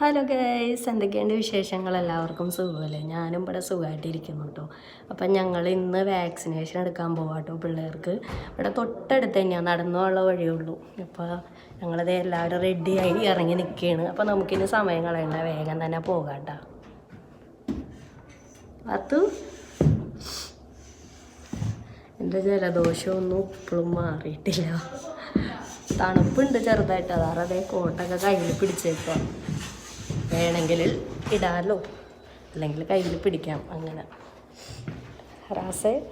Hello guys എന്തൊക്കെയുണ്ട് വിശേഷങ്ങൾ? എല്ലാവർക്കും സുഖമല്ലേ? ഞാനും ഇവിടെ സുഖമായിട്ടിരിക്കുന്നു കേട്ടോ. അപ്പം ഞങ്ങൾ ഇന്ന് വാക്സിനേഷൻ എടുക്കാൻ പോവാം കേട്ടോ പിള്ളേർക്ക്. ഇവിടെ തൊട്ടടുത്ത് തന്നെയാണ് നടന്നുള്ള വഴിയുള്ളൂ അപ്പോൾ ഞങ്ങളത് എല്ലാവരും റെഡിയായി ഇറങ്ങി നിൽക്കുകയാണ്. അപ്പോൾ നമുക്കിനി സമയം കളയണ്ട വേഗം തന്നെ പോകാം കേട്ടോ. എന്റെ ജലദോഷമൊന്നും ഇപ്പോഴും മാറിയിട്ടില്ല. തണുപ്പുണ്ട് ചെറുതായിട്ട്. അതാറതേ അതേ കോട്ടൊക്കെ കയ്യിൽ പിടിച്ചേക്കുക വേണമെങ്കിൽ ഇടാലോ. അല്ലെങ്കിൽ കയ്യിൽ പിടിക്കാം. അങ്ങനെ. റാസേ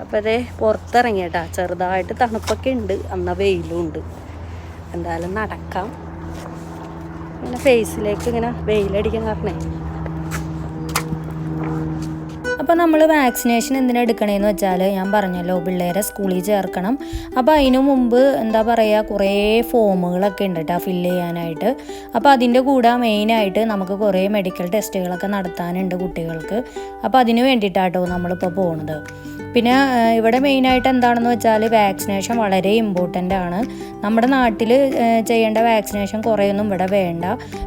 അപ്പോൾ അതേ പുറത്തിറങ്ങിയട്ടാ ചെറുതായിട്ട് തണുപ്പൊക്കെ ഉണ്ട്. അന്ന വെയിലും ഉണ്ട്. എന്തായാലും നടക്കാം. ഇങ്ങനെ ഫേസിലേക്ക് ഇങ്ങനെ വെയിലടിക്കാൻ കാരണേ. അപ്പോൾ നമ്മൾ വാക്സിനേഷൻ എന്തിനാ എടുക്കണേന്ന് വെച്ചാൽ ഞാൻ പറഞ്ഞല്ലോ പിള്ളേരെ സ്കൂളിൽ ചേർക്കണം. അപ്പോൾ അതിനു മുമ്പ് എന്താ പറയുക കുറേ ഫോമുകളൊക്കെ ഉണ്ട് കേട്ടോ ഫില്ല് ചെയ്യാനായിട്ട്. അപ്പോൾ അതിന്റെ കൂടെ മെയിനായിട്ട് നമുക്ക് കുറേ മെഡിക്കൽ ടെസ്റ്റുകളൊക്കെ നടത്താനുണ്ട് കുട്ടികൾക്ക്. അപ്പോൾ അതിന് വേണ്ടിയിട്ടാട്ടോ നമ്മളിപ്പോൾ പോകുന്നത് പിന്നെ ഇവിടെ മെയിനായിട്ട് എന്താണെന്ന് വെച്ചാൽ വാക്സിനേഷൻ വളരെ ഇമ്പോർട്ടന്റ് ആണ്. നമ്മുടെ നാട്ടിൽ ചെയ്യേണ്ട വാക്സിനേഷൻ കുറേയൊന്നും ഇവിടെ വേണ്ട.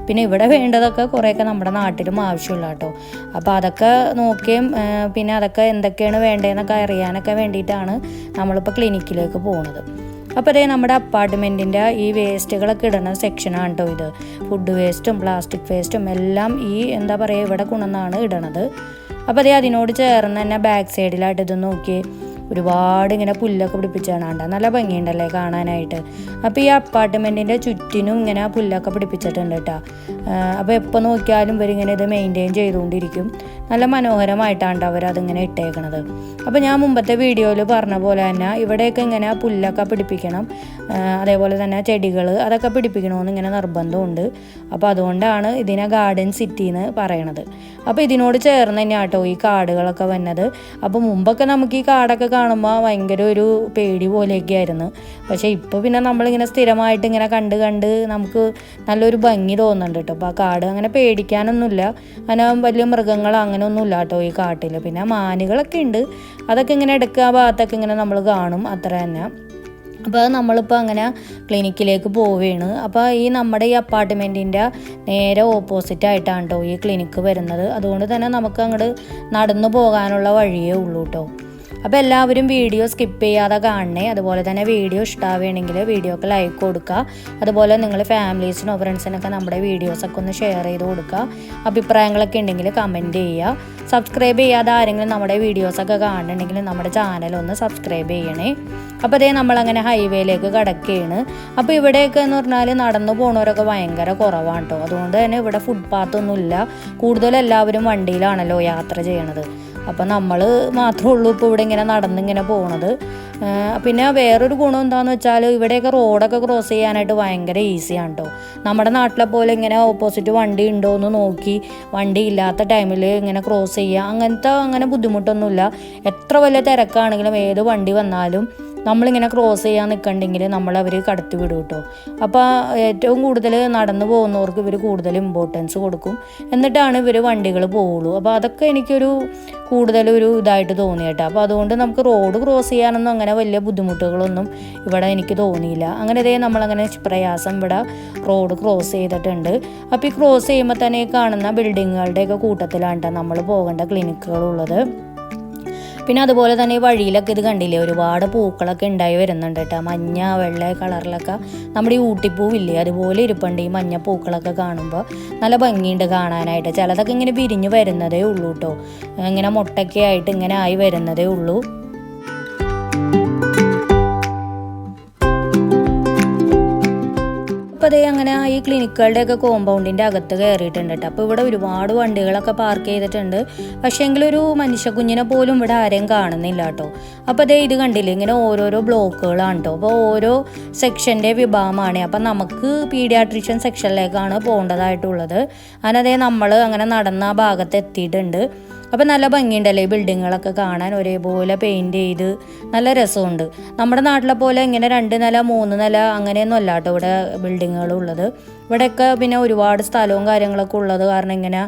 പിന്നെ ഇവിടെ വേണ്ടതൊക്കെ കുറേയൊക്കെ നമ്മുടെ നാട്ടിലും ആവശ്യമുള്ള കേട്ടോ. അപ്പോൾ അതൊക്കെ നോക്കിയും പിന്നെ അതൊക്കെ എന്തൊക്കെയാണ് വേണ്ടതെന്നൊക്കെ അറിയാനൊക്കെ വേണ്ടിയിട്ടാണ് നമ്മളിപ്പോൾ ക്ലിനിക്കിലേക്ക് പോകുന്നത് അപ്പോൾ അതേ നമ്മുടെ അപ്പാർട്ട്മെന്റിന്റെ ഈ വേസ്റ്റുകളൊക്കെ ഇടുന്ന സെക്ഷനാണ് കേട്ടോ ഇത്. ഫുഡ് വേസ്റ്റും പ്ലാസ്റ്റിക് വേസ്റ്റും എല്ലാം ഈ എന്താ പറയുക ഇവിടെ കൊണ്ടുവന്നാണ് ഇടണത്. അപ്പോൾ അതേ അതിനോട് ചേർന്ന് തന്നെ ബാക്ക് സൈഡിലായിട്ട് ഇത് നോക്കി ഒരുപാട് ഇങ്ങനെ പുല്ലൊക്കെ പിടിപ്പിച്ചാണ് കണ്ട നല്ല ഭംഗിയുണ്ടല്ലേ കാണാനായിട്ട്. അപ്പോൾ ഈ അപ്പാർട്ട്മെന്റിന്റെ ചുറ്റിനും ഇങ്ങനെ പുല്ലൊക്കെ പിടിപ്പിച്ചിട്ടുണ്ട് കേട്ടോ. അപ്പോൾ എപ്പോൾ നോക്കിയാലും ഇവരിങ്ങനെ ഇത് മെയിന്റെയിൻ ചെയ്തുകൊണ്ടിരിക്കും. നല്ല മനോഹരമായിട്ടാണ് അവരതിങ്ങനെ ഇട്ടേക്കണത്. അപ്പോൾ ഞാൻ മുമ്പത്തെ വീഡിയോയിൽ പറഞ്ഞ പോലെ തന്നെ ഇവിടെയൊക്കെ ഇങ്ങനെ പുല്ലൊക്കെ പിടിപ്പിക്കണം. അതേപോലെ തന്നെ ചെടികൾ അതൊക്കെ പിടിപ്പിക്കണമെന്ന് ഇങ്ങനെ നിർബന്ധമുണ്ട്. അപ്പോൾ അതുകൊണ്ടാണ് ഇതിനെ ഗാർഡൻ സിറ്റി എന്ന് പറയണത്. അപ്പോൾ ഇതിനോട് ചേർന്ന് തന്നെ ആട്ടോ ഈ കാടുകളൊക്കെ വന്നത്. അപ്പോൾ മുമ്പൊക്കെ നമുക്ക് ഈ കാടൊക്കെ കാണുമ്പോൾ ഭയങ്കര ഒരു പേടി പോലെയൊക്കെ ആയിരുന്നു. പക്ഷേ ഇപ്പോൾ പിന്നെ നമ്മളിങ്ങനെ സ്ഥിരമായിട്ട് ഇങ്ങനെ കണ്ട് കണ്ട് നമുക്ക് നല്ലൊരു ഭംഗി തോന്നുന്നുണ്ട് കേട്ടോ അപ്പോൾ ആ കാട് അങ്ങനെ പേടിക്കാനൊന്നുമില്ല. അങ്ങനെ വലിയ അങ്ങനെ ഒന്നുമില്ല കേട്ടോ ഈ കാട്ടിൽ പിന്നെ മാനുകളൊക്കെ ഉണ്ട്. അതൊക്കെ ഇങ്ങനെ എടുക്കുക ആ ഭാഗത്തൊക്കെ ഇങ്ങനെ നമ്മൾ കാണും. അത്ര തന്നെ. അപ്പോൾ അത് നമ്മളിപ്പോൾ അങ്ങനെ ക്ലിനിക്കിലേക്ക് പോവുകയാണ് അപ്പോൾ ഈ നമ്മുടെ ഈ അപ്പാർട്ട്മെന്റിന്റെ നേരെ ഓപ്പോസിറ്റ് ആയിട്ടാണ് കേട്ടോ ഈ ക്ലിനിക്ക് വരുന്നത്. അതുകൊണ്ട് തന്നെ നമുക്ക് അങ്ങോട്ട് നടന്നു പോകാനുള്ള വഴിയേ ഉള്ളൂ കേട്ടോ അപ്പോൾ എല്ലാവരും വീഡിയോ സ്കിപ്പ് ചെയ്യാതെ കാണണേ. അതുപോലെ തന്നെ വീഡിയോ ഇഷ്ടമാവുകയാണെങ്കിൽ വീഡിയോക്ക് ലൈക്ക് കൊടുക്കുക അതുപോലെ നിങ്ങൾ ഫാമിലീസിനോ ഫ്രണ്ട്സിനൊക്കെ നമ്മുടെ വീഡിയോസൊക്കെ ഒന്ന് ഷെയർ ചെയ്ത് കൊടുക്കുക അഭിപ്രായങ്ങളൊക്കെ ഉണ്ടെങ്കിൽ കമന്റ് ചെയ്യുക. സബ്സ്ക്രൈബ് ചെയ്യാതെ ആരെങ്കിലും നമ്മുടെ വീഡിയോസൊക്കെ കാണുന്നുണ്ടെങ്കിൽ നമ്മുടെ ചാനൽ ഒന്ന് സബ്സ്ക്രൈബ് ചെയ്യണേ. അപ്പോൾ അതേ നമ്മളങ്ങനെ ഹൈവേയിലേക്ക് കിടക്കുകയാണ് അപ്പോൾ ഇവിടെയൊക്കെ എന്ന് പറഞ്ഞാൽ നടന്നു പോണവരൊക്കെ ഭയങ്കര കുറവാണ് കേട്ടോ അതുകൊണ്ട് തന്നെ ഇവിടെ ഫുട്പാത്തൊന്നുമില്ല കൂടുതൽ എല്ലാവരും വണ്ടിയിലാണല്ലോ യാത്ര ചെയ്യണത്. അപ്പോൾ നമ്മൾ മാത്രമേ ഉള്ളൂ ഇപ്പോൾ ഇവിടെ ഇങ്ങനെ നടന്നിങ്ങനെ പോണത്. പിന്നെ വേറൊരു ഗുണം എന്താണെന്ന് വെച്ചാൽ ഇവിടെയൊക്കെ റോഡൊക്കെ ക്രോസ് ചെയ്യാനായിട്ട് ഭയങ്കര ഈസിയാണ് കേട്ടോ നമ്മുടെ നാട്ടിലെ പോലെ ഇങ്ങനെ ഓപ്പോസിറ്റ് വണ്ടി ഉണ്ടോ എന്ന് നോക്കി വണ്ടി ഇല്ലാത്ത ടൈമിൽ ഇങ്ങനെ ക്രോസ് ചെയ്യുക അങ്ങനത്തെ അങ്ങനെ ബുദ്ധിമുട്ടൊന്നുമില്ല. എത്ര വലിയ തിരക്കാണെങ്കിലും ഏത് വണ്ടി വന്നാലും നമ്മളിങ്ങനെ ക്രോസ് ചെയ്യാൻ നിൽക്കണ്ടെങ്കിൽ നമ്മളവർ കടത്തി വിടും കേട്ടോ അപ്പോൾ ഏറ്റവും കൂടുതൽ നടന്നു പോകുന്നവർക്ക് ഇവർ കൂടുതൽ ഇമ്പോർട്ടൻസ് കൊടുക്കും. എന്നിട്ടാണ് ഇവർ വണ്ടികൾ പോവുള്ളൂ. അപ്പോൾ അതൊക്കെ എനിക്കൊരു കൂടുതലൊരു ഇതായിട്ട് തോന്നി കേട്ടോ. അപ്പോൾ അതുകൊണ്ട് നമുക്ക് റോഡ് ക്രോസ് ചെയ്യാനൊന്നും അങ്ങനെ വലിയ ബുദ്ധിമുട്ടുകളൊന്നും ഇവിടെ എനിക്ക് തോന്നിയില്ല. അങ്ങനെ ഇതേ നമ്മളങ്ങനെ പ്രയാസം ഇവിടെ റോഡ് ക്രോസ് ചെയ്തിട്ടുണ്ട്. അപ്പോൾ ഈ ക്രോസ് ചെയ്യുമ്പോൾ തന്നെ കാണുന്ന ബിൽഡിങ്ങുകളുടെയൊക്കെ കൂട്ടത്തിലാണ് കേട്ടോ നമ്മൾ പോകേണ്ട ക്ലിനിക്കുകളുള്ളത് പിന്നെ അതുപോലെ തന്നെ ഈ വഴിയിലൊക്കെ ഇത് കണ്ടില്ലേ? ഒരുപാട് പൂക്കളൊക്കെ ഉണ്ടായി വരുന്നുണ്ട് കേട്ടോ. മഞ്ഞ വെള്ള കളറിലൊക്കെ നമ്മുടെ ഈ ഊട്ടിപ്പൂവില്ലേ? അതുപോലെ ഇരിപ്പുണ്ട് ഈ മഞ്ഞ പൂക്കളൊക്കെ കാണുമ്പോൾ നല്ല ഭംഗിയുണ്ട് കാണാനായിട്ട്. ചിലതൊക്കെ ഇങ്ങനെ വിരിഞ്ഞ് വരുന്നതേ ഉള്ളൂ കേട്ടോ. ഇങ്ങനെ മുട്ടൊക്കെ ആയിട്ട് ഇങ്ങനെ ആയി വരുന്നതേ ഉള്ളൂ. അപ്പോൾ അതേ അങ്ങനെ ഈ ക്ലിനിക്കുകളുടെ ഒക്കെ കോമ്പൗണ്ടിന്റെ അകത്ത് കയറിയിട്ടുണ്ട് കേട്ടോ അപ്പോൾ ഇവിടെ ഒരുപാട് വണ്ടികളൊക്കെ പാർക്ക് ചെയ്തിട്ടുണ്ട്. പക്ഷേ എങ്കിലൊരു മനുഷ്യ കുഞ്ഞിനെ പോലും ഇവിടെ ആരെയും കാണുന്നില്ല കേട്ടോ അപ്പോൾ അതേ ഇത് കണ്ടില്ലേ? ഇങ്ങനെ ഓരോരോ ബ്ലോക്കുകളാണ് കേട്ടോ അപ്പോൾ ഓരോ സെക്ഷന്റെ വിഭാഗമാണ്. അപ്പം നമുക്ക് പീഡിയാട്രിഷ്യൻ സെക്ഷനിലേക്കാണ് പോകേണ്ടതായിട്ടുള്ളത്. അങ്ങനെ അതേ നമ്മൾ അങ്ങനെ നടന്ന ആ ഭാഗത്ത് എത്തിയിട്ടുണ്ട്. അപ്പോൾ നല്ല ഭംഗിയുണ്ടല്ലേ ബിൽഡിങ്ങുകളൊക്കെ കാണാൻ? ഒരേപോലെ പെയിന്റ് ചെയ്ത് നല്ല രസമുണ്ട്. നമ്മുടെ നാട്ടിലെ പോലെ ഇങ്ങനെ രണ്ട് നില മൂന്ന് നില അങ്ങനെയൊന്നും അല്ല കേട്ടോ ഇവിടെ ബിൽഡിങ്ങുകളുള്ളത് ഇവിടെയൊക്കെ പിന്നെ ഒരുപാട് സ്ഥലവും കാര്യങ്ങളൊക്കെ ഉള്ളത് കാരണം ഇങ്ങനെ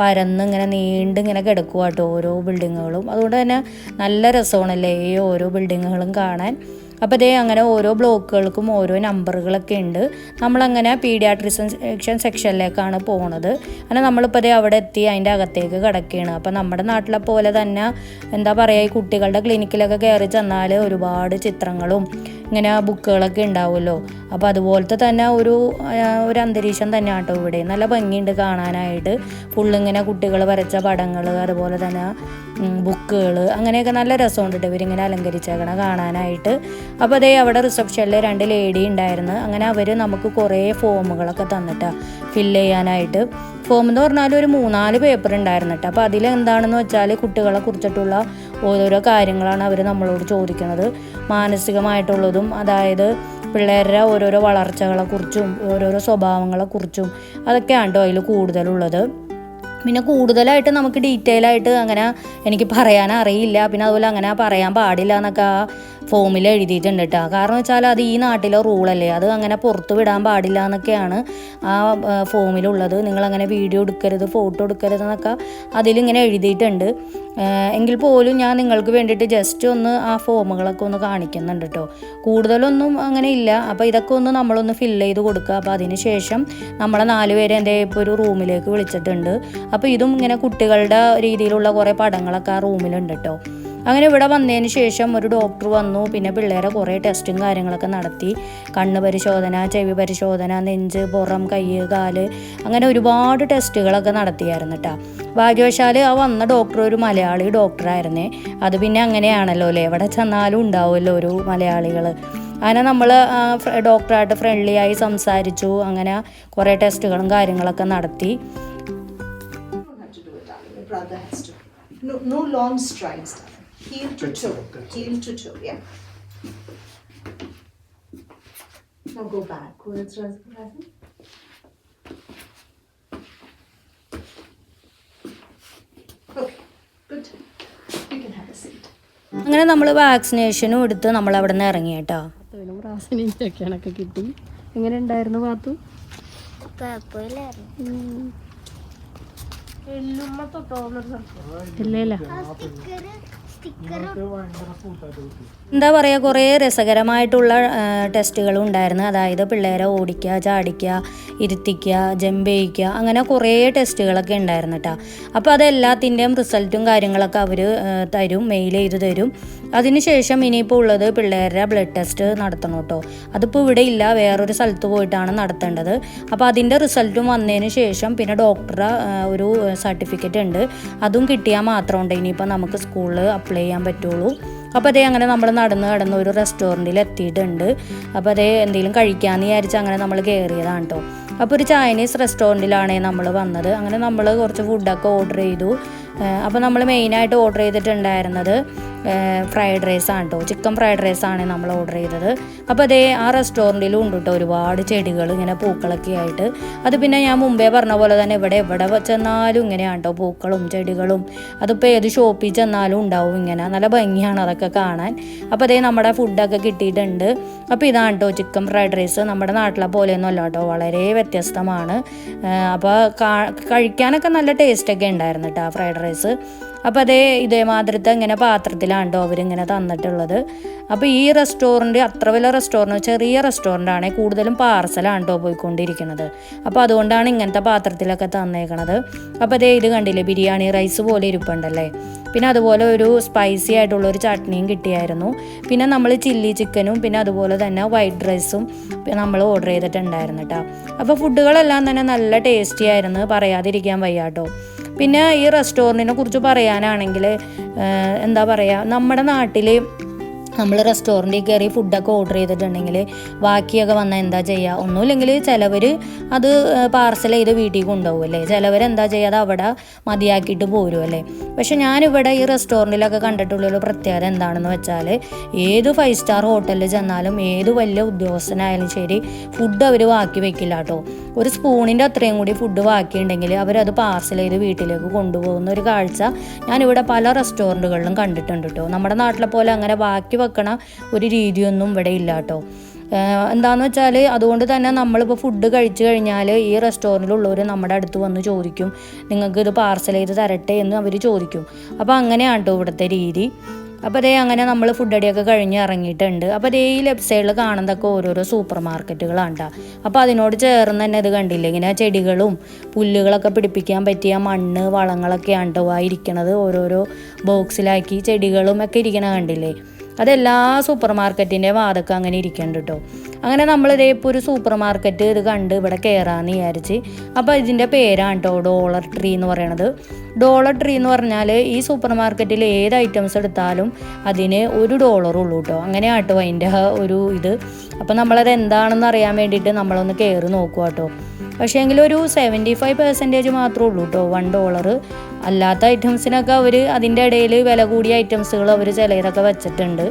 പരന്ന് ഇങ്ങനെ നീണ്ട് ഇങ്ങനെ കിടക്കുക കേട്ടോ ഓരോ ബിൽഡിങ്ങുകളും അതുകൊണ്ട് തന്നെ നല്ല രസമാണല്ലേ ഈ ഓരോ ബിൽഡിങ്ങുകളും കാണാൻ? അപ്പോൾ ഇതേ അങ്ങനെ ഓരോ ബ്ലോക്കുകൾക്കും ഓരോ നമ്പറുകളൊക്കെ ഉണ്ട്. നമ്മളങ്ങനെ പീഡിയാട്രിസൻ സെക്ഷനിലേക്കാണ് പോകുന്നത് അങ്ങനെ നമ്മളിപ്പോൾ ഇതേ അവിടെ എത്തി അതിന്റെ അകത്തേക്ക് കിടക്കുകയാണ് അപ്പോൾ നമ്മുടെ നാട്ടിലെ പോലെ തന്നെ എന്താ പറയുക ഈ കുട്ടികളുടെ ക്ലിനിക്കിലൊക്കെ കയറി ചെന്നാൽ ഒരുപാട് ചിത്രങ്ങളും ഇങ്ങനെ ബുക്കുകളൊക്കെ ഉണ്ടാവുമല്ലോ. അപ്പോൾ അതുപോലത്തെ തന്നെ ഒരു ഒരു അന്തരീക്ഷം തന്നെ കേട്ടോ ഇവിടെ. നല്ല ഭംഗിയുണ്ട് കാണാനായിട്ട്. ഫുള്ളിങ്ങനെ കുട്ടികൾ വരച്ച പടങ്ങൾ അതുപോലെ തന്നെ ബുക്കുകൾ അങ്ങനെയൊക്കെ നല്ല രസമുണ്ട് കേട്ടോ. ഇവരിങ്ങനെ അലങ്കരിച്ചേക്കണം കാണാനായിട്ട്. അപ്പോൾ അതേ അവിടെ റിസപ്ഷനിൽ രണ്ട് ലേഡി ഉണ്ടായിരുന്നു. അങ്ങനെ അവർ നമുക്ക് കുറേ ഫോമുകളൊക്കെ തന്നിട്ടാണ് ഫില്ല് ചെയ്യാനായിട്ട്. ഫോം എന്ന് പറഞ്ഞാൽ ഒരു മൂന്നാൽ പേപ്പർ ഉണ്ടായിരുന്നു അപ്പോൾ അതിൽ എന്താണെന്ന് വെച്ചാൽ കുട്ടികളെ കുറിച്ചിട്ടുള്ള ഓരോരോ കാര്യങ്ങളാണ് അവർ നമ്മളോട് ചോദിക്കുന്നത് മാനസികമായിട്ടുള്ളതും അതായത് പിള്ളേരുടെ ഓരോരോ വളർച്ചകളെക്കുറിച്ചും ഓരോരോ സ്വഭാവങ്ങളെക്കുറിച്ചും അതൊക്കെയാണ് കേട്ടോ അതിൽ കൂടുതലുള്ളത്. പിന്നെ കൂടുതലായിട്ട് നമുക്ക് ഡീറ്റെയിൽ ആയിട്ട് അങ്ങനെ എനിക്ക് പറയാൻ അറിയില്ല പിന്നെ അതുപോലെ അങ്ങനെ പറയാൻ പാടില്ല എന്നൊക്കെ ആ ഫോമിൽ എഴുതിയിട്ടുണ്ട് കേട്ടോ കാരണം വെച്ചാൽ അത് ഈ നാട്ടിലെ റൂളല്ലേ അത് അങ്ങനെ പുറത്ത് വിടാൻ പാടില്ല എന്നൊക്കെയാണ് ആ ഫോമിലുള്ളത് നിങ്ങളങ്ങനെ വീഡിയോ എടുക്കരുത് ഫോട്ടോ എടുക്കരുത് എന്നൊക്കെ അതിലിങ്ങനെ എഴുതിയിട്ടുണ്ട്. എങ്കിൽ പോലും ഞാൻ നിങ്ങൾക്ക് വേണ്ടിയിട്ട് ജസ്റ്റ് ഒന്ന് ആ ഫോമുകളൊക്കെ ഒന്ന് കാണിക്കുന്നുണ്ട് കേട്ടോ കൂടുതലൊന്നും അങ്ങനെ ഇല്ല. അപ്പോൾ ഇതൊക്കെ ഒന്ന് നമ്മളൊന്ന് ഫില്ല് ചെയ്ത് കൊടുക്കുക. അപ്പോൾ അതിന് ശേഷം നമ്മളെ നാല് പേരെ എന്റെ ഇപ്പോൾ ഒരു റൂമിലേക്ക് വിളിച്ചിട്ടുണ്ട്. അപ്പോൾ ഇതും ഇങ്ങനെ കുട്ടികളുടെ രീതിയിലുള്ള കുറേ പടങ്ങളൊക്കെ ആ റൂമിലുണ്ട് കേട്ടോ അങ്ങനെ ഇവിടെ വന്നതിന് ശേഷം ഒരു ഡോക്ടർ വന്നു. പിന്നെ പിള്ളേരെ കുറേ ടെസ്റ്റും കാര്യങ്ങളൊക്കെ നടത്തി. കണ്ണ് പരിശോധന ചെവി പരിശോധന നെഞ്ച് പുറം കൈ കാൽ അങ്ങനെ ഒരുപാട് ടെസ്റ്റുകളൊക്കെ നടത്തിയായിരുന്നു കേട്ടോ ഭാഗ്യവശാൽ ആ വന്ന ഡോക്ടർ ഒരു മലയാളി ഡോക്ടറായിരുന്നേ അത് പിന്നെ അങ്ങനെയാണല്ലോ അല്ലേ? എവിടെ ചെന്നാലും ഉണ്ടാവുമല്ലോ ഒരു മലയാളികൾ അങ്ങനെ നമ്മൾ ഡോക്ടറായിട്ട് ഫ്രണ്ട്ലി ആയി സംസാരിച്ചു. അങ്ങനെ കുറേ ടെസ്റ്റുകളും കാര്യങ്ങളൊക്കെ നടത്തി. No, no long strides. Heel to toe. Heel to toe, yeah. Now go backwards, Ravi. Okay, good. You can have a seat. അങ്ങനെ നമ്മൾ വാക്സിനേഷനും എടുത്ത് നമ്മൾ അവിടെ നിന്ന് ഇറങ്ങി കേട്ടോ. പ്രാസിനും ചെക്കാനൊക്കെ കിട്ടി എങ്ങനെ ഉണ്ടായിരുന്നു പാത്തു ഇല്ല എന്താ പറയുക കുറേ രസകരമായിട്ടുള്ള ടെസ്റ്റുകളും ഉണ്ടായിരുന്നു. അതായത് പിള്ളേരെ ഓടിക്കുക ചാടിക്കുക ഇരുത്തിക്കുക ജമ്പ് ചെയ്യിക്കുക അങ്ങനെ കുറേ ടെസ്റ്റുകളൊക്കെ ഉണ്ടായിരുന്നു കേട്ടോ അപ്പോൾ അതെല്ലാത്തിന്റെയും റിസൾട്ടും കാര്യങ്ങളൊക്കെ അവർ തരും മെയിൽ ചെയ്ത് തരും. അതിനുശേഷം ഇനിയിപ്പോൾ ഉള്ളത് പിള്ളേരുടെ ബ്ലഡ് ടെസ്റ്റ് നടത്തണം കേട്ടോ. അതിപ്പോൾ ഇവിടെ ഇല്ല വേറൊരു സ്ഥലത്ത് പോയിട്ടാണ് നടത്തേണ്ടത്. അപ്പോൾ അതിന്റെ റിസൾട്ടും വന്നതിന് ശേഷം പിന്നെ ഡോക്ടറെ ഒരു സർട്ടിഫിക്കറ്റ് ഉണ്ട്. അതും കിട്ടിയാൽ മാത്രം ഉണ്ട്. ഇനിയിപ്പോൾ നമുക്ക് സ്കൂളിൽ അപ്ലൈ ചെയ്യാൻ പറ്റുള്ളൂ. അപ്പോൾ അതേ അങ്ങനെ നമ്മൾ നടന്ന് നടന്ന് ഒരു റെസ്റ്റോറന്റിൽ എത്തിയിട്ടുണ്ട്. അപ്പോൾ അതേ എന്തെങ്കിലും കഴിക്കാമെന്ന് വിചാരിച്ച് അങ്ങനെ നമ്മൾ കയറിയതാണ് കേട്ടോ. അപ്പോൾ ഒരു ചൈനീസ് റെസ്റ്റോറന്റിലാണ് നമ്മൾ വന്നത്. അങ്ങനെ നമ്മൾ കുറച്ച് ഫുഡൊക്കെ ഓർഡർ ചെയ്തു. അപ്പോൾ നമ്മൾ മെയിനായിട്ട് ഓർഡർ ചെയ്തിട്ടുണ്ടായിരുന്നത് ഫ്രൈഡ് റൈസ് ആണ് കേട്ടോ ചിക്കൻ ഫ്രൈഡ് റൈസ് ആണ് നമ്മൾ ഓർഡർ ചെയ്തത്. അപ്പോൾ അതേ ആ റെസ്റ്റോറന്റിലും ഉണ്ട് കേട്ടോ ഒരുപാട് ചെടികൾ ഇങ്ങനെ പൂക്കളൊക്കെ ആയിട്ട്. അത് പിന്നെ ഞാൻ മുമ്പേ പറഞ്ഞ പോലെ തന്നെ ഇവിടെ എവിടെ ചെന്നാലും ഇങ്ങനെയാണ് കേട്ടോ പൂക്കളും ചെടികളും. അതിപ്പോൾ ഏത് ഷോപ്പിൽ ചെന്നാലും ഉണ്ടാവും ഇങ്ങനെ. നല്ല ഭംഗിയാണ് അതൊക്കെ കാണാൻ. അപ്പോൾ അതേ നമ്മുടെ ഫുഡൊക്കെ കിട്ടിയിട്ടുണ്ട്. അപ്പോൾ ഇതാണ് കേട്ടോ ചിക്കൻ ഫ്രൈഡ് റൈസ് നമ്മുടെ നാട്ടിലെ പോലെയൊന്നും അല്ല കേട്ടോ വളരെ വ്യത്യസ്തമാണ്. അപ്പോൾ കഴിക്കാനൊക്കെ നല്ല ടേസ്റ്റൊക്കെ ഉണ്ടായിരുന്നു കേട്ടോ ആ ഫ്രൈഡ് റൈസ് അപ്പോൾ അതേ ഇതേമാതിരത്തെ ഇങ്ങനെ പാത്രത്തിലാണ് കേട്ടോ അവരിങ്ങനെ തന്നിട്ടുള്ളത്. അപ്പോൾ ഈ റെസ്റ്റോറന്റ് അത്ര വലിയ റെസ്റ്റോറന്റ് ചെറിയ റെസ്റ്റോറന്റ് ആണ് കൂടുതലും പാർസലാണ് കേട്ടോ പോയിക്കൊണ്ടിരിക്കുന്നത്. അപ്പോൾ അതുകൊണ്ടാണ് ഇങ്ങനത്തെ പാത്രത്തിലൊക്കെ തന്നേക്കണത്. അപ്പോൾ അതേ ഇത് കണ്ടില്ലേ ബിരിയാണി റൈസ് പോലെ ഇരിപ്പുണ്ടല്ലേ? പിന്നെ അതുപോലെ ഒരു സ്പൈസി ആയിട്ടുള്ള ഒരു ചട്നിയും കിട്ടിയായിരുന്നു. പിന്നെ നമ്മൾ ചില്ലി ചിക്കനും പിന്നെ അതുപോലെ തന്നെ വൈറ്റ് റൈസും നമ്മൾ ഓർഡർ ചെയ്തിട്ടുണ്ടായിരുന്നു കേട്ടോ അപ്പോൾ ഫുഡുകളെല്ലാം തന്നെ നല്ല ടേസ്റ്റി ആയിരുന്നു. പറയാതിരിക്കാൻ വയ്യ കേട്ടോ പിന്നെ ഈ റെസ്റ്റോറന്റിനെ കുറിച്ച് പറയാനാണെങ്കിൽ എന്താ പറയുക നമ്മുടെ നാട്ടിൽ നമ്മൾ റെസ്റ്റോറന്റിൽ കയറി ഫുഡൊക്കെ ഓർഡർ ചെയ്തിട്ടുണ്ടെങ്കിൽ ബാക്കിയൊക്കെ വന്നാൽ എന്താ ചെയ്യുക ഒന്നുമില്ലെങ്കിൽ ചിലവർ അത് പാർസൽ ചെയ്ത് വീട്ടിൽ കൊണ്ടുപോകും അല്ലേ? ചിലവർ എന്താ ചെയ്യുക അത് അവിടെ മതിയാക്കിയിട്ട് പോരും അല്ലേ? പക്ഷെ ഞാനിവിടെ ഈ റെസ്റ്റോറന്റിലൊക്കെ കണ്ടിട്ടുള്ളൊരു പ്രത്യേകത എന്താണെന്ന് വെച്ചാൽ ഏത് ഫൈവ് സ്റ്റാർ ഹോട്ടലിൽ ചെന്നാലും ഏത് വലിയ ഉദ്യോഗസ്ഥനായാലും ശരി ഫുഡ് അവർ ബാക്കി വെക്കില്ല കേട്ടോ ഒരു സ്പൂണിന്റെ അത്രയും കൂടി ഫുഡ് ബാക്കിയുണ്ടെങ്കിൽ അവരത് പാർസൽ ചെയ്ത് വീട്ടിലേക്ക് കൊണ്ടുപോകുന്ന ഒരു കാഴ്ച ഞാനിവിടെ പല റെസ്റ്റോറന്റുകളിലും കണ്ടിട്ടുണ്ട് കേട്ടോ നമ്മുടെ നാട്ടിലെ പോലെ അങ്ങനെ ബാക്കി വെക്കണ ഒരു രീതിയൊന്നും ഇവിടെ ഇല്ല കേട്ടോ. എന്താന്ന് വെച്ചാൽ അതുകൊണ്ട് തന്നെ നമ്മളിപ്പോൾ ഫുഡ് കഴിച്ചു കഴിഞ്ഞാൽ ഈ റെസ്റ്റോറന്റിലുള്ളവർ നമ്മുടെ അടുത്ത് വന്ന് ചോദിക്കും നിങ്ങൾക്ക് ഇത് പാർസൽ ചെയ്ത് തരട്ടെ? എന്ന് അവർ ചോദിക്കും. അപ്പോൾ അങ്ങനെയാണ് കേട്ടോ ഇവിടുത്തെ രീതി. അപ്പോൾ അതേ അങ്ങനെ നമ്മൾ ഫുഡ് അടിയൊക്കെ കഴിഞ്ഞ് ഇറങ്ങിയിട്ടുണ്ട്. അപ്പോൾ അതേ ഈ ലെഫ്റ്റ് സൈഡിൽ കാണുന്നതൊക്കെ ഓരോരോ സൂപ്പർ മാർക്കറ്റുകളാണ് കേട്ടോ അപ്പോൾ അതിനോട് ചേർന്ന് തന്നെ ഇത് കണ്ടില്ല? ഇങ്ങനെ ചെടികളും പുല്ലുകളൊക്കെ പിടിപ്പിക്കാൻ പറ്റിയ മണ്ണ് വളങ്ങളൊക്കെയാണ് കേട്ടോ ആ ഇരിക്കണത്. ഓരോരോ ബോക്സിലാക്കി ചെടികളും ഒക്കെ ഇരിക്കണ കണ്ടില്ലേ? അതെല്ലാ സൂപ്പർ മാർക്കറ്റിന്റെ വാതൊക്കെ അങ്ങനെ ഇരിക്കുന്നുണ്ട് കേട്ടോ അങ്ങനെ നമ്മളിതേ ഇപ്പോൾ ഒരു സൂപ്പർ മാർക്കറ്റ് ഇത് കണ്ട് ഇവിടെ കയറാമെന്ന് വിചാരിച്ച് അപ്പോൾ ഇതിന്റെ പേരാണ് കേട്ടോ ഡോളർ ട്രീ എന്ന് പറയണത്. ഡോളർ ട്രീ എന്ന് പറഞ്ഞാൽ ഈ സൂപ്പർ മാർക്കറ്റിൽ ഏത് ഐറ്റംസ് എടുത്താലും അതിന് ഒരു ഡോളർ ഉള്ളൂ കേട്ടോ അങ്ങനെയാണ് കേട്ടോ അതിന്റെ ഒരു ഇത്. അപ്പോൾ നമ്മളത് എന്താണെന്ന് അറിയാൻ വേണ്ടിയിട്ട് നമ്മളൊന്ന് കയറി നോക്കുക കേട്ടോ പക്ഷേ എങ്കിലും ഒരു സെവന്റി ഫൈവ് പെർസെന്റേജ് മാത്രമേ ഉള്ളൂ കേട്ടോ വൺ ഡോളർ അല്ലാത്ത ഐറ്റംസിനൊക്കെ അവർ അതിന്റെ ഇടയിൽ വില കൂടിയ ഐറ്റംസുകൾ അവർ ചിലതൊക്കെ വെച്ചിട്ടുണ്ട്.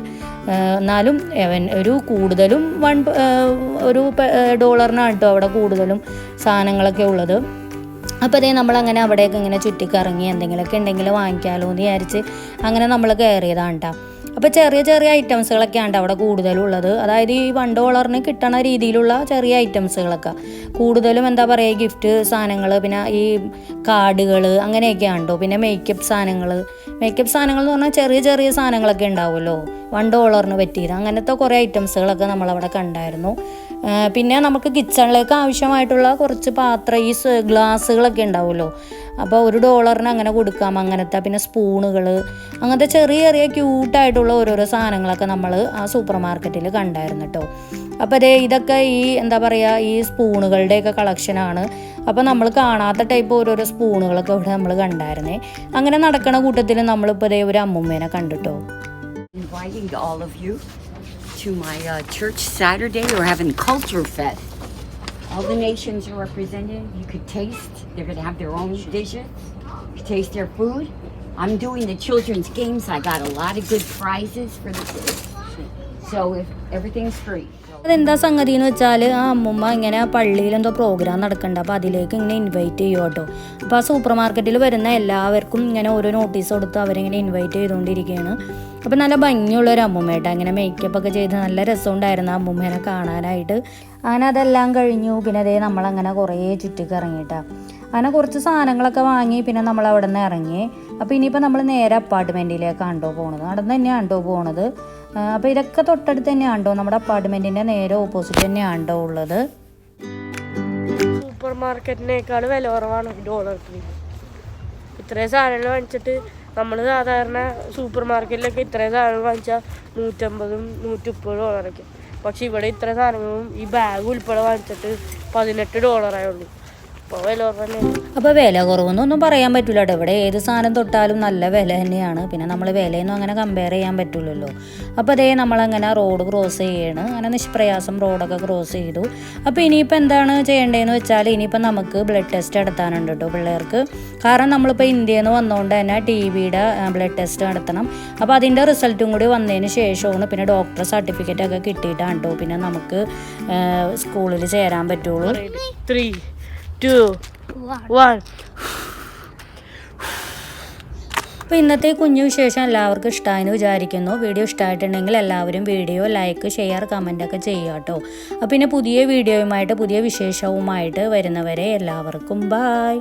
എന്നാലും എവൻ ഒരു കൂടുതലും വൺ ഒരു ഡോളറിനാണ് കേട്ടോ അവിടെ കൂടുതലും സാധനങ്ങളൊക്കെ ഉള്ളത്. അപ്പോൾ അതേ നമ്മളങ്ങനെ അവിടെയൊക്കെ ഇങ്ങനെ ചുറ്റിക്കറങ്ങി എന്തെങ്കിലുമൊക്കെ ഉണ്ടെങ്കിൽ വാങ്ങിക്കാമല്ലോ എന്ന് വിചാരിച്ച് അങ്ങനെ നമ്മൾ കയറിയതാണ് കേട്ടോ അപ്പോൾ ചെറിയ ചെറിയ ഐറ്റംസുകളൊക്കെയാണ് അവിടെ കൂടുതലുള്ളത്. അതായത് ഈ വൺ ഡോളറിന് കിട്ടണ രീതിയിലുള്ള ചെറിയ ഐറ്റംസുകളൊക്കെ കൂടുതലും എന്താ പറയുക ഗിഫ്റ്റ് സാധനങ്ങൾ പിന്നെ ഈ കാർഡുകൾ അങ്ങനെയൊക്കെ ഉണ്ടോ പിന്നെ മേക്കപ്പ് സാധനങ്ങൾ മേക്കപ്പ് സാധനങ്ങൾ എന്ന് പറഞ്ഞാൽ ചെറിയ ചെറിയ സാധനങ്ങളൊക്കെ ഉണ്ടാവുമല്ലോ. വൺ ഡോളറിന് പറ്റിയത്. അങ്ങനത്തെ കുറേ ഐറ്റംസുകളൊക്കെ നമ്മളവിടെ കണ്ടായിരുന്നു. പിന്നെ നമുക്ക് കിച്ചണിലേക്ക് ആവശ്യമായിട്ടുള്ള കുറച്ച് പാത്രം ഈ ഗ്ലാസ്സുകളൊക്കെ ഉണ്ടാവുമല്ലോ. അപ്പോൾ ഒരു ഡോളറിന് അങ്ങനെ കൊടുക്കാം അങ്ങനത്തെ പിന്നെ സ്പൂണുകൾ അങ്ങനത്തെ ചെറിയ ചെറിയ ക്യൂട്ടായിട്ടുള്ള ഓരോരോ സാധനങ്ങളൊക്കെ നമ്മൾ ആ സൂപ്പർ മാർക്കറ്റിൽ കണ്ടായിരുന്നു കേട്ടോ അപ്പോൾ അതേ ഇതൊക്കെ ഈ എന്താ പറയുക ഈ സ്പൂണുകളുടെയൊക്കെ കളക്ഷനാണ് അപ്പോൾ നമ്മൾ കാണാത്ത ടൈപ്പ് ഓരോരോ സ്പൂണുകളൊക്കെ ഇവിടെ നമ്മൾ കണ്ടായിരുന്നേ. അങ്ങനെ നടക്കണ കൂട്ടത്തിൽ നമ്മളിപ്പോൾ ഇതേ ഒരു അമ്മുമ്മേനെ കണ്ടിട്ടോ to my uh, church Saturday. We're having Culture Fest. All the nations are represented. You could taste. They're going to have their own dishes. You taste their food. I'm doing the children's games. I got a lot of good prizes for the kids. So if everything's free. അതെന്താ സംഗതി എന്ന് വെച്ചാൽ ആ അമ്മുമ്മ ഇങ്ങനെ പള്ളിയിൽ എന്തോ programme നടക്കുന്നുണ്ട് അപ്പോൾ അതിലേക്ക് ഇങ്ങനെ ഇൻവൈറ്റ് ചെയ്യും കേട്ടോ അപ്പോൾ ആ സൂപ്പർ മാർക്കറ്റിൽ വരുന്ന എല്ലാവർക്കും ഇങ്ങനെ ഓരോ നോട്ടീസ് കൊടുത്ത് അവരിങ്ങനെ ഇൻവൈറ്റ് ചെയ്തുകൊണ്ടിരിക്കുകയാണ് അപ്പോൾ നല്ല ഭംഗിയുള്ള ഒരു അമ്മുമ്മേട്ടാ അങ്ങനെ മേക്കപ്പ് ഒക്കെ ചെയ്ത് നല്ല രസമുണ്ടായിരുന്നു ആ അമ്മൂമ്മേനെ കാണാനായിട്ട്. അങ്ങനെ അതെല്ലാം കഴിഞ്ഞു. പിന്നെ അതേ നമ്മളങ്ങനെ കുറേ ചുറ്റിക്ക് ഇറങ്ങിയിട്ടാണ് അങ്ങനെ കുറച്ച് സാധനങ്ങളൊക്കെ വാങ്ങി പിന്നെ നമ്മൾ അവിടെ നിന്ന് ഇറങ്ങി. അപ്പോൾ ഇനിയിപ്പോൾ നമ്മൾ നേരെ അപ്പാർട്ട്മെന്റിലേക്കാണ് കേട്ടോ പോണത്. നടന്ന് തന്നെയാണ് ആണ്ടോ പോണത് അപ്പോൾ ഇതൊക്കെ തൊട്ടടുത്ത് തന്നെയാണ് ആണ്ടോ നമ്മുടെ അപ്പാർട്ട്മെന്റിന്റെ നേരെ ഓപ്പോസിറ്റ് തന്നെയാണ് ആണ്ടോ ഉള്ളത്? സൂപ്പർ മാർക്കറ്റിനേക്കാൾ വില കുറവാണ്. ഡോളർ ഇത്രയും സാധനങ്ങൾ വാങ്ങിച്ചിട്ട് നമ്മൾ സാധാരണ സൂപ്പർ മാർക്കറ്റിലൊക്കെ ഇത്രയും സാധനങ്ങൾ വാങ്ങിച്ചാൽ നൂറ്റമ്പതും നൂറ്റിമുപ്പത് ഡോളറൊക്കെ പക്ഷെ ഇവിടെ ഇത്ര സാധനങ്ങളും ഈ ബാഗ് ഉൾപ്പെടെ വാങ്ങിച്ചിട്ട് പതിനെട്ട് ഡോളറായുള്ളൂ അപ്പോൾ വില കുറവെന്നൊന്നും പറയാൻ പറ്റില്ല കേട്ടോ. ഇവിടെ ഏത് സാധനം തൊട്ടാലും നല്ല വില തന്നെയാണ്. പിന്നെ നമ്മൾ വിലയൊന്നും അങ്ങനെ കമ്പയർ ചെയ്യാൻ പറ്റില്ലല്ലോ അപ്പോൾ അതേ നമ്മളങ്ങനെ റോഡ് ക്രോസ് ചെയ്യാണ്. അങ്ങനെ നിഷ്പ്രയാസം റോഡൊക്കെ ക്രോസ് ചെയ്തു. അപ്പോൾ ഇനിയിപ്പോൾ എന്താണ് ചെയ്യേണ്ടതെന്ന് വെച്ചാൽ ഇനിയിപ്പോൾ നമുക്ക് ബ്ലഡ് ടെസ്റ്റ് നടത്താനുണ്ട് കേട്ടോ പിള്ളേർക്ക്. കാരണം നമ്മളിപ്പോൾ ഇന്ത്യയിൽ നിന്ന് വന്നുകൊണ്ട് തന്നെ ടി വിയുടെ ബ്ലഡ് ടെസ്റ്റ് നടത്തണം. അപ്പോൾ അതിന്റെ റിസൾട്ടും കൂടി വന്നതിന് ശേഷമാണ് പിന്നെ ഡോക്ടർ സർട്ടിഫിക്കറ്റ് ഒക്കെ കിട്ടിയിട്ടാണ് കേട്ടോ. പിന്നെ നമുക്ക് സ്കൂളിൽ ചേരാൻ പറ്റുള്ളൂ. ത്രീ ടു വൺ അപ്പോൾ ഇന്നത്തെ കുഞ്ഞു വിശേഷം എല്ലാവർക്കും ഇഷ്ടമായെന്ന് വിചാരിക്കുന്നു. വീഡിയോ ഇഷ്ടമായിട്ടുണ്ടെങ്കിൽ എല്ലാവരും വീഡിയോ ലൈക്ക് ഷെയർ കമന്റ് ഒക്കെ ചെയ്യുക കേട്ടോ. അപ്പോൾ പിന്നെ പുതിയ വീഡിയോയുമായിട്ട് പുതിയ വിശേഷവുമായിട്ട് വരുന്നവരെ എല്ലാവർക്കും ബായ്